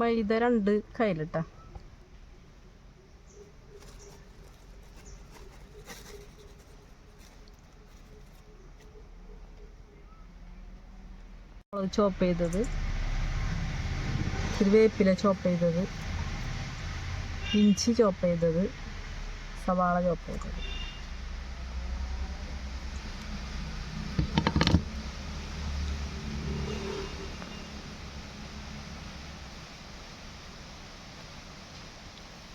മൈദ രണ്ട് കയ്യിലിട്ടാ ചോപ്പ് ചെയ്തത്. ഇച്ചിരി വേപ്പില ചോപ്പ് ചെയ്തത്. ഇഞ്ചി ചോപ്പ് ചെയ്തത്. സവാള ചോപ്പ് ചെയ്തത്.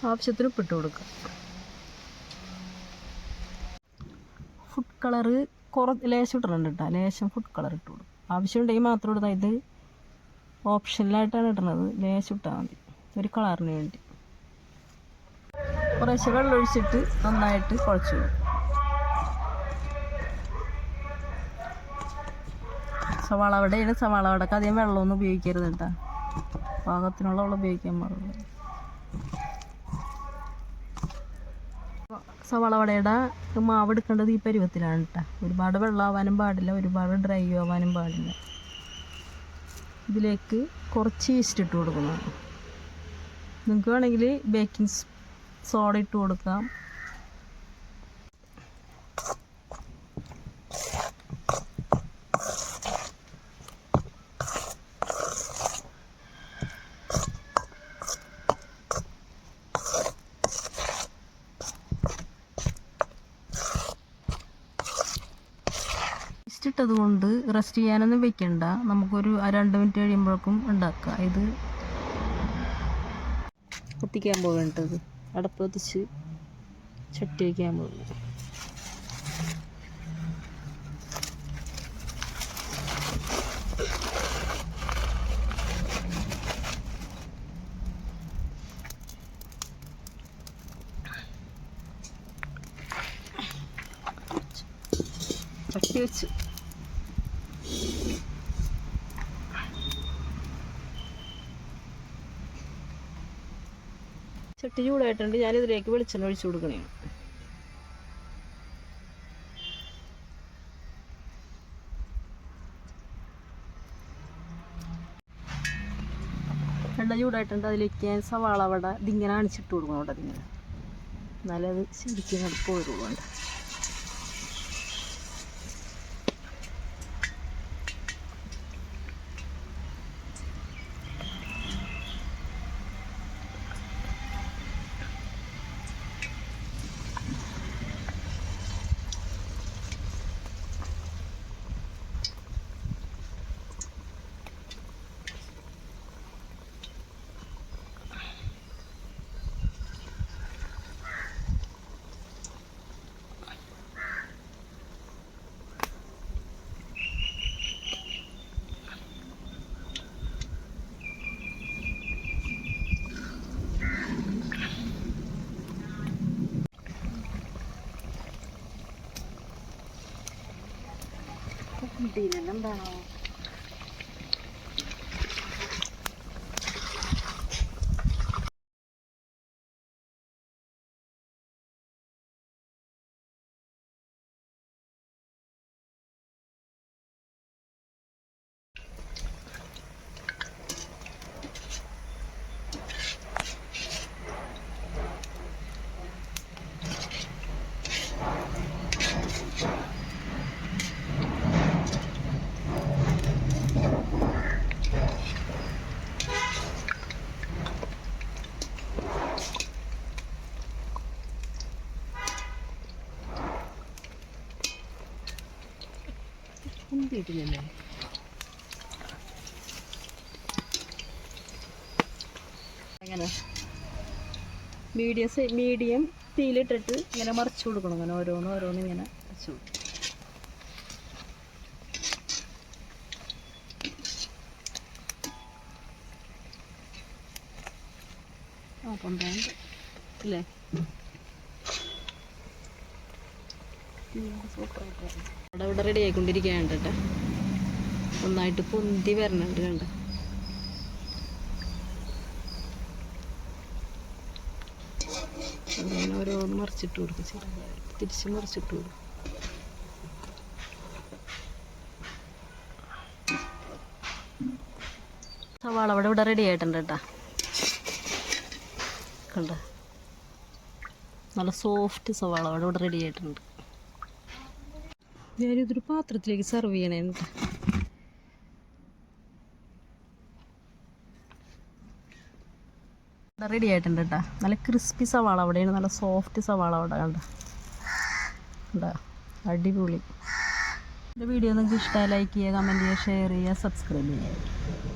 ആവശ്യത്തിന് ഉപ്പിട്ട് കൊടുക്കുക ഫുഡ് കളറ് കുറ ലേശം ഇട്ടിട്ടുണ്ട് കേട്ടോ ലേശം ഫുഡ് കളർ ഇട്ട് കൊടുക്കും ആവശ്യമുണ്ടെങ്കിൽ മാത്രം ഇടുന്നത് ഇത് ഓപ്ഷനിലായിട്ടാണ് ഇടുന്നത്. ലേശം ഇട്ടാൽ മതി. ഒരു കളറിന് വേണ്ടി. കുറേശ്ശെ വെള്ളം ഒഴിച്ചിട്ട് നന്നായിട്ട് കുഴച്ച് സവാള അവിടെയാണ് സവാള വടക്ക് അധികം വെള്ളമൊന്നും ഉപയോഗിക്കരുത് കേട്ടോ പാകത്തിനുള്ള വെള്ളം ഉപയോഗിക്കാൻ പാടുള്ളൂ. സവാള വടയുടെ മാവ് എടുക്കേണ്ടത് ഈ പരുവത്തിലാണ് കേട്ടോ ഒരുപാട് വെള്ളമാവാനും പാടില്ല ഒരുപാട് ഡ്രൈ ആവാനും പാടില്ല. ഇതിലേക്ക് കുറച്ച് ഈസ്റ്റ് ഇട്ട് കൊടുക്കുന്നതാണ് നിങ്ങൾക്ക് വേണമെങ്കിൽ ബേക്കിംഗ് സോഡ ഇട്ട് കൊടുക്കാം. ഇട്ടത് കൊണ്ട് റെസ്റ്റ് ചെയ്യാനൊന്നും വെക്കണ്ട. നമുക്കൊരു രണ്ട് മിനിറ്റ് കഴിയുമ്പോഴേക്കും ഉണ്ടാക്കാം. ഇത് കത്തിക്കാൻ പോകേണ്ടത് അടപ്പ് കത്തിച്ച് ചട്ടി വയ്ക്കാൻ പോകുന്നു ചട്ടി വെച്ച് ചട്ടി ചൂടായിട്ടുണ്ട്. ഞാനിതിലേക്ക് വെളിച്ചെണ്ണ ഒഴിച്ചു കൊടുക്കണേ. എണ്ണ ചൂടായിട്ടുണ്ട്. അതിലേക്ക് ഞാൻ സവാള വട ഇതിങ്ങനെ അണിച്ചിട്ട് കൊടുക്കണം കേട്ടോ ഇതിങ്ങനെ എന്നാലേ അത് ശരിക്കും പോരുള്ളൂ വേണ്ട കുന്തിയിട്ടില്ലല്ലോ അങ്ങനെ. മീഡിയം മീഡിയം തീയിലിട്ടിട്ട് ഇങ്ങനെ മറിച്ചു കൊടുക്കണം അങ്ങനെ ഓരോന്ന് ഓരോന്ന് ഇങ്ങനെ മറിച്ചു കൊടുക്കും. അപ്പം അല്ലേ അവിടെ ഇവിടെ റെഡി ആയിക്കൊണ്ടിരിക്കുകയാണ് കേട്ടോ. നന്നായിട്ട് പൊന്തി വരണുണ്ട് കണ്ട. ഓരോന്ന് മറിച്ചിട്ട് കൊടുക്കും. ചെറുതായിട്ട് തിരിച്ച് മറിച്ചിട്ട് കൊടുക്കും. സവാള അവിടെ ഇവിടെ റെഡി ആയിട്ടുണ്ട് കേട്ടോ. കണ്ട? നല്ല സോഫ്റ്റ് സവാള അവിടെ ഇവിടെ റെഡി ആയിട്ടുണ്ട്. ഞാനിതൊരു പാത്രത്തിലേക്ക് സെർവ് ചെയ്യണേ എന്നിട്ട് റെഡി ആയിട്ടുണ്ട് കേട്ടോ നല്ല ക്രിസ്പി സവാള അവിടെയാണ് നല്ല സോഫ്റ്റ് സവാള അവിടെ കണ്ട. കണ്ടോ? അടിപൊളി. എന്റെ വീഡിയോ നിങ്ങൾക്ക് ഇഷ്ടമായി ലൈക്ക് ചെയ്യുക കമന്റ് ചെയ്യുക ഷെയർ ചെയ്യുക സബ്സ്ക്രൈബ് ചെയ്യുക.